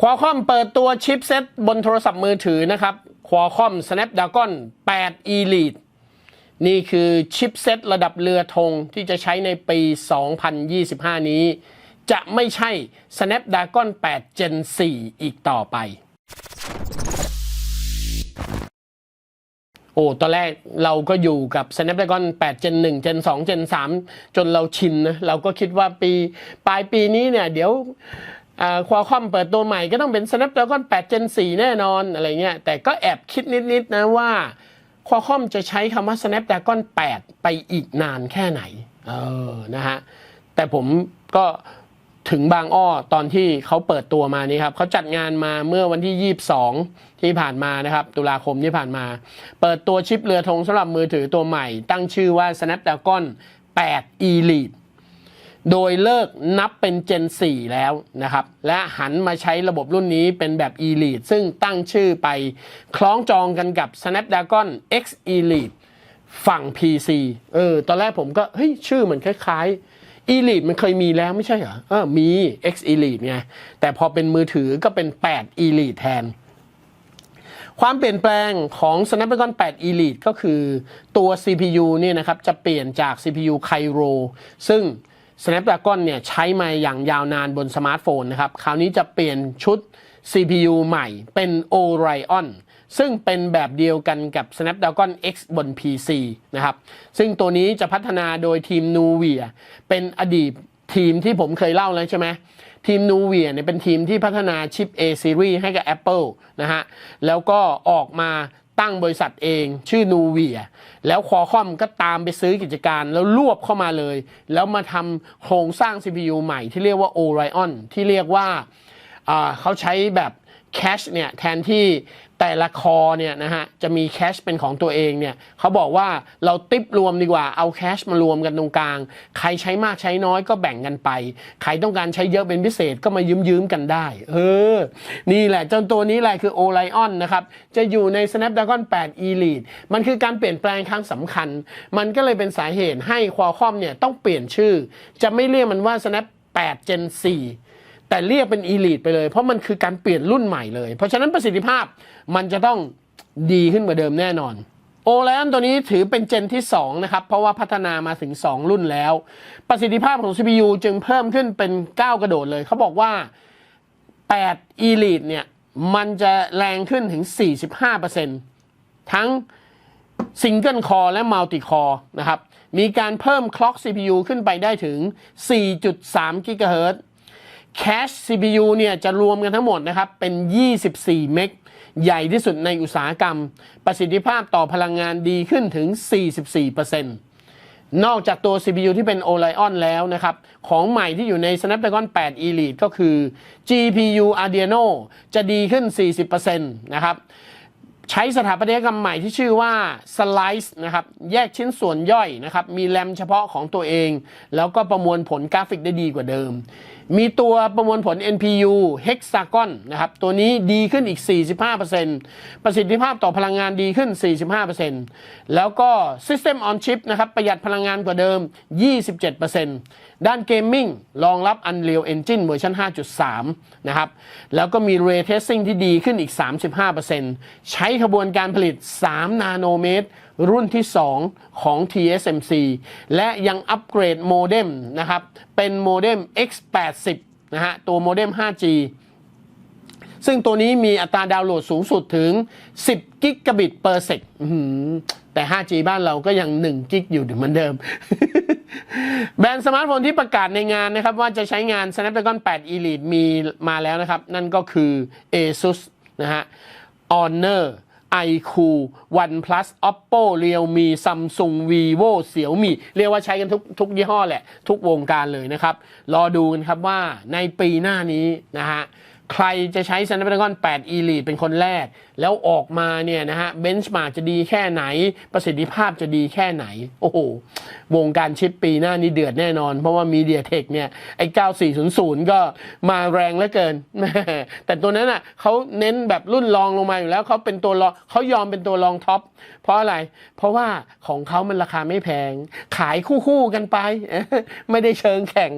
ควอคอมเปิดตัวชิปเซ็ตบนโทรศัพท์มือถือนะครับควอคอม Snapdragon 8 Elite นี่คือชิปเซ็ตระดับเรือธงที่จะใช้ในปี 2025 นี้ จะไม่ใช่ Snapdragon 8 Gen 4 อีกต่อไป โอ้ ตอนแรกเราก็อยู่กับ Snapdragon 8 Gen 1 Gen 2 Gen 3 จนเราชินนะ เราก็คิดว่าปี ปลายปีนี้เนี่ย เดี๋ยว ควอคอมเปิดตัวใหม่ก็ต้องเป็น Snapdragon 8 Gen 4 แน่นอนอะไรเงี้ยแต่ก็แอบคิดนิดๆนะว่าควอคอมจะใช้คำว่า Snapdragon 8 ไปอีกนานแค่ไหนเออนะฮะแต่ผมก็ถึงบางอ้อตอนที่เขาเปิดตัวมานี่ครับเขาจัดงานมาเมื่อวันที่ 22 ที่ผ่านมานะครับ ตุลาคมที่ผ่านมา เปิดตัวชิปเรือธงสำหรับมือถือตัวใหม่ ตั้งชื่อว่า Snapdragon 8 Elite โดยเลิกนับเป็น Gen 4 แล้วนะครับ และหันมาใช้ระบบรุ่นนี้เป็นแบบ Elite ซึ่งตั้งชื่อไปคล้องจองกันกับ Snapdragon X Elite ฝั่ง PC เออ ตอนแรกผมก็ เฮ้ย ชื่อเหมือนคล้าย ๆ Elite มันเคยมีแล้วไม่ใช่เหรอ เออ มี X Elite ไง แต่พอเป็นมือถือก็เป็น 8 Elite แทน ความเปลี่ยนแปลงของ Snapdragon 8 Elite ก็คือตัว CPU เนี่ยนะครับ จะเปลี่ยนจาก CPU Kryo ซึ่ง Snapdragon เนี่ยใช้มาอย่างยาวนานบนสมาร์ทโฟนนะครับ คราวนี้จะเปลี่ยนชุด CPU ใหม่เป็น Orion ซึ่งเป็นแบบเดียวกันกับ Snapdragon X บน PC นะครับ ซึ่งตัวนี้จะพัฒนาโดยทีม Nuvia เป็นอดีตทีมที่ผมเคยเล่าแล้วใช่ไหมทีม Nuvia เนี่ยเป็นทีมที่พัฒนาชิป A series ให้กับ Apple นะฮะ แล้วก็ออกมา ตั้งบริษัทเองชื่อนูเวียแล้วคอคอมก็ตามไปซื้อกิจการแล้วรวบเข้ามาเลย แล้วมาทำโครงสร้าง CPU ใหม่ที่เรียกว่า Orion ที่เรียกว่าเขาใช้แบบ แคชเนี่ยแทนที่แต่ละคอเนี่ยนะฮะจะมีแคชเป็นของตัวเองเนี่ยเขาบอกว่าเราติปรวมดีกว่าเอาแคชมารวมกันตรงกลาง ใครใช้มากใช้น้อยก็แบ่งกันไป ใครต้องการใช้เยอะเป็นพิเศษก็มายืมยืมกันได้ เออ นี่แหละจนตัวนี้แหละคือ Orion นนะครับ จะอยู่ใน Snapdragon 8 Elite มันคือการเปลี่ยนแปลงครั้งสำคัญ มันก็เลยเป็นสาเหตุให้ Qualcomm เนี่ยต้องเปลี่ยนชื่อ จะไม่เรียกมันว่า Snap 8 Gen 4 แต่เรียกเป็น Elite ไปเลย เพราะมันคือการเปลี่ยนรุ่นใหม่เลย เพราะฉะนั้นประสิทธิภาพมันจะต้องดีขึ้นกว่าเดิมแน่นอนโอไลนตัวนี้ถือเป็นเจนที่ 2 นะครับ เพราะว่าพัฒนามาถึง 2 รุ่นแล้ว ประสิทธิภาพของ CPU จึงเพิ่มขึ้นเป็น 9 กระโดดเลย เขาบอกว่า 8 Elite เนี่ย มันจะแรงขึ้นถึง 45%ทั้งซิงเกิลคอร์และมัลติคอร์นะครับ มีการเพิ่มคล็อก CPU ขึ้นไปได้ถึง 4.3กิกะเฮิรตซ์ แคช CPU เนี่ยจะรวมกันทั้งหมดนะครับ เป็น 24 เมก ใหญ่ที่สุดในอุตสาหกรรม ประสิทธิภาพต่อพลังงานดีขึ้นถึง 44%นอกจากตัว CPU ที่เป็น Orion แล้วนะครับ ของใหม่ที่อยู่ใน Snapdragon 8 Elite ก็คือ GPU Adreno จะดีขึ้น 40%นะครับ ใช้สถาปัตยกรรมใหม่ที่ชื่อว่า Slice นะครับ แยกชิ้นส่วนย่อยนะครับ มีแรมเฉพาะของตัวเอง แล้วก็ประมวลผลกราฟิกได้ดีกว่าเดิม มีตัวประมวลผล NPU Hexagon นะครับ ตัวนี้ดีขึ้นอีก 45%ประสิทธิภาพต่อพลังงานดีขึ้น 45%แล้วก็ System on Chip นะครับ ประหยัดพลังงานกว่าเดิม 27%ด้านเกมมิ่งรองรับ Unreal Engine เวอร์ชัน5.3 นะครับ แล้วก็มี Ray Tracing ที่ดีขึ้นอีก 35%ใช้ขบวนการผลิต 3 นาโนเมตร รุ่นที่ 2 ของ TSMC และยังอัปเกรดโมเด็มนะครับ เป็นโมเด็ม X80 นะฮะ ตัวโมเด็ม 5G ซึ่งตัวนี้มีอัตราดาวน์โหลดสูงสุดถึง 10 กิกะบิตเปอร์เซกแต่ 5G บ้านเราก็ยัง 1 กิกอยู่เหมือนเดิม แบรนด์สมาร์ทโฟนที่ประกาศในงานนะครับ ว่าจะใช้งาน Snapdragon 8 Elite มีมาแล้วนะครับ นั่นก็คือ ASUS นะฮะ Honor iQ OnePlus Oppo Realme Samsung Vivo Xiaomi เรียกว่าใช้กันทุกทุกยี่ห้อแหละ ทุกวงการเลยนะครับ รอดูกันครับว่าในปีหน้านี้นะฮะ ใครจะใช้ Snapdragon 8 Elite เป็นคนแรก แล้วออกมาเนี่ยนะฮะเบนช์มาจะดีแค่ไหน ประสิทธิภาพจะดีแค่ไหน โอ้โห วงการชิปปีหน้านี้เดือดแน่นอน เพราะว่า MediaTek เนี่ย ไอ้ 9400 ก็มาแรงเหลือเกิน แต่ตัวนั้นอะเขาเน้นแบบรุ่นรองลงมาอยู่แล้วเขาเป็นตัวรองเขายอมเป็นตัวรองท็อป เพราะอะไร เพราะว่าของเขามันราคาไม่แพง ขายคู่ๆกันไป ไม่ได้เชิงแข่ง